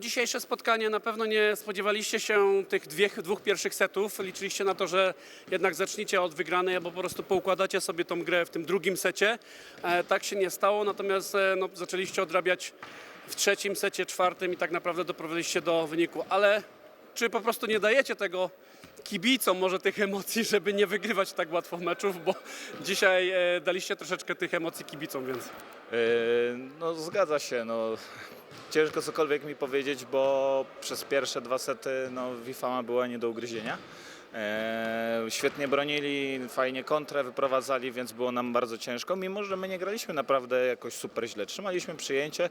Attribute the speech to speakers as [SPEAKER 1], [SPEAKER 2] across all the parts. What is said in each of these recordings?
[SPEAKER 1] Dzisiejsze spotkanie na pewno nie spodziewaliście się tych dwóch, dwóch pierwszych setów. Liczyliście na to, że jednak zaczniecie od wygranej, albo po prostu poukładacie sobie tą grę w tym drugim secie. E, tak się nie stało, natomiast e, no, zaczęliście odrabiać w trzecim secie, czwartym i tak naprawdę doprowadziliście do wyniku. Ale czy po prostu nie dajecie tego kibicom może tych emocji, żeby nie wygrywać tak łatwo meczów, bo dzisiaj e, daliście troszeczkę tych emocji kibicom, więc...
[SPEAKER 2] Yy, No zgadza się, no ciężko cokolwiek mi powiedzieć, bo przez pierwsze dwa sety no Wifama była nie do ugryzienia. Eee, świetnie bronili, fajnie kontrę wyprowadzali, więc było nam bardzo ciężko, mimo że my nie graliśmy naprawdę jakoś super źle. Trzymaliśmy przyjęcie,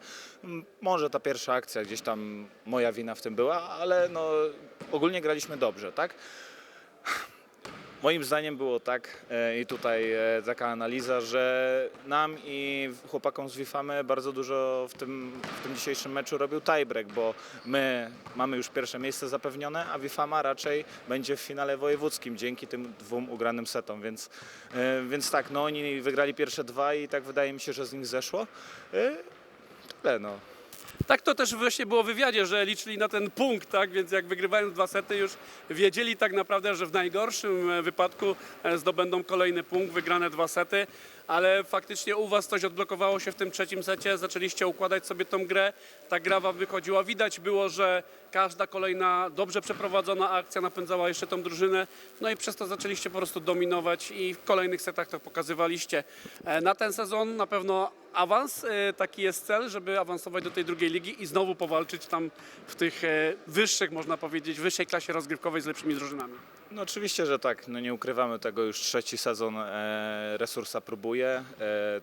[SPEAKER 2] może ta pierwsza akcja gdzieś tam moja wina w tym była, ale no ogólnie graliśmy dobrze, tak? Moim zdaniem było tak e, i tutaj e, taka analiza, że nam i chłopakom z Wifamy bardzo dużo w tym, w tym dzisiejszym meczu robił tiebreak, bo my mamy już pierwsze miejsce zapewnione, a Wifama raczej będzie w finale wojewódzkim dzięki tym dwóm ugranym setom, więc, e, więc tak, no oni wygrali pierwsze dwa i tak wydaje mi się, że z nich zeszło. Tyle no.
[SPEAKER 1] Tak to też właśnie było w wywiadzie, że liczyli na ten punkt, tak? Więc jak wygrywając dwa sety już wiedzieli tak naprawdę, że w najgorszym e, wypadku e, zdobędą kolejny punkt, wygrane dwa sety, ale faktycznie u was coś odblokowało się w tym trzecim secie, zaczęliście układać sobie tą grę, ta gra wam wychodziła. Widać było, że każda kolejna dobrze przeprowadzona akcja napędzała jeszcze tą drużynę, no i przez to zaczęliście po prostu dominować i w kolejnych setach to pokazywaliście. E, Na ten sezon na pewno awans, e, taki jest cel, żeby awansować do tej drugiej ligi i znowu powalczyć tam w tych e, wyższych, można powiedzieć, wyższej klasie rozgrywkowej z lepszymi drużynami.
[SPEAKER 2] No oczywiście, że tak. No nie ukrywamy tego, już trzeci sezon e, Resursa próbuje.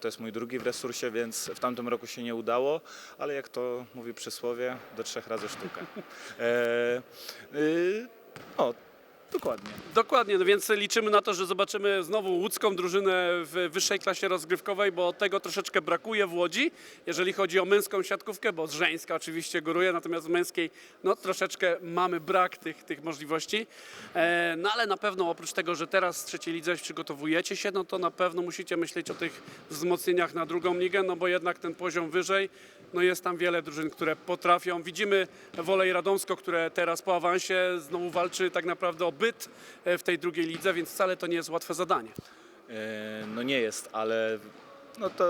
[SPEAKER 2] To jest mój drugi w Resursie, więc w tamtym roku się nie udało, ale jak to mówi przysłowie, do trzech razy sztukę. E, y, o, dokładnie.
[SPEAKER 1] Dokładnie, no więc liczymy na to, że zobaczymy znowu łódzką drużynę w wyższej klasie rozgrywkowej, bo tego troszeczkę brakuje w Łodzi, jeżeli chodzi o męską siatkówkę, bo żeńska oczywiście góruje, natomiast w męskiej no troszeczkę mamy brak tych, tych możliwości. E, no ale na pewno oprócz tego, że teraz w trzeciej lidze przygotowujecie się, no to na pewno musicie myśleć o tych wzmocnieniach na drugą ligę, no bo jednak ten poziom wyżej, no jest tam wiele drużyn, które potrafią. Widzimy Wolej Radomsko, które teraz po awansie znowu walczy tak naprawdę o byt e, w tej drugiej lidze, więc wcale to nie jest łatwe zadanie.
[SPEAKER 2] E, no nie jest, ale no to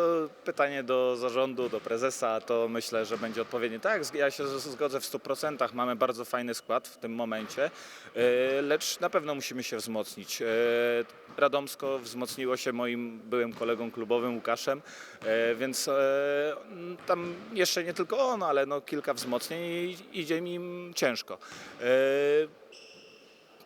[SPEAKER 2] pytanie do zarządu, do prezesa, to myślę, że będzie odpowiednie. Tak, ja się zgodzę w 100%. Mamy bardzo fajny skład w tym momencie, e, lecz na pewno musimy się wzmocnić. Radomsko wzmocniło się moim byłym kolegą klubowym Łukaszem, więc tam jeszcze nie tylko on, ale no kilka wzmocnień i idzie im ciężko.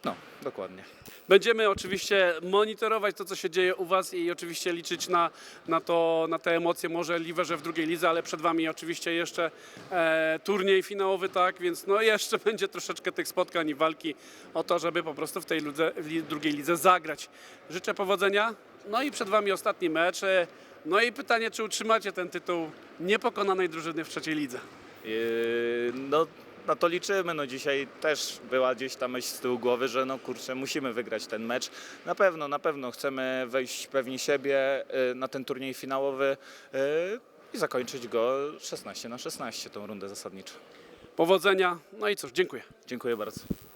[SPEAKER 2] No, dokładnie.
[SPEAKER 1] Będziemy oczywiście monitorować to, co się dzieje u Was i oczywiście liczyć na, na, to, na te emocje możliwe, że w drugiej lidze, ale przed Wami oczywiście jeszcze e, turniej finałowy, tak, więc no jeszcze będzie troszeczkę tych spotkań i walki o to, żeby po prostu w tej lidze, w drugiej lidze zagrać. Życzę powodzenia, no i przed Wami ostatni mecz. e, No i pytanie, czy utrzymacie ten tytuł niepokonanej drużyny w trzeciej lidze?
[SPEAKER 2] Yy, No, na to liczymy. No, dzisiaj też była gdzieś ta myśl z tyłu głowy, że no kurczę, musimy wygrać ten mecz. Na pewno, na pewno chcemy wejść pewni siebie yy, na ten turniej finałowy yy, i zakończyć go 16 na 16, tą rundę zasadniczą.
[SPEAKER 1] Powodzenia, no i cóż, dziękuję.
[SPEAKER 2] Dziękuję bardzo.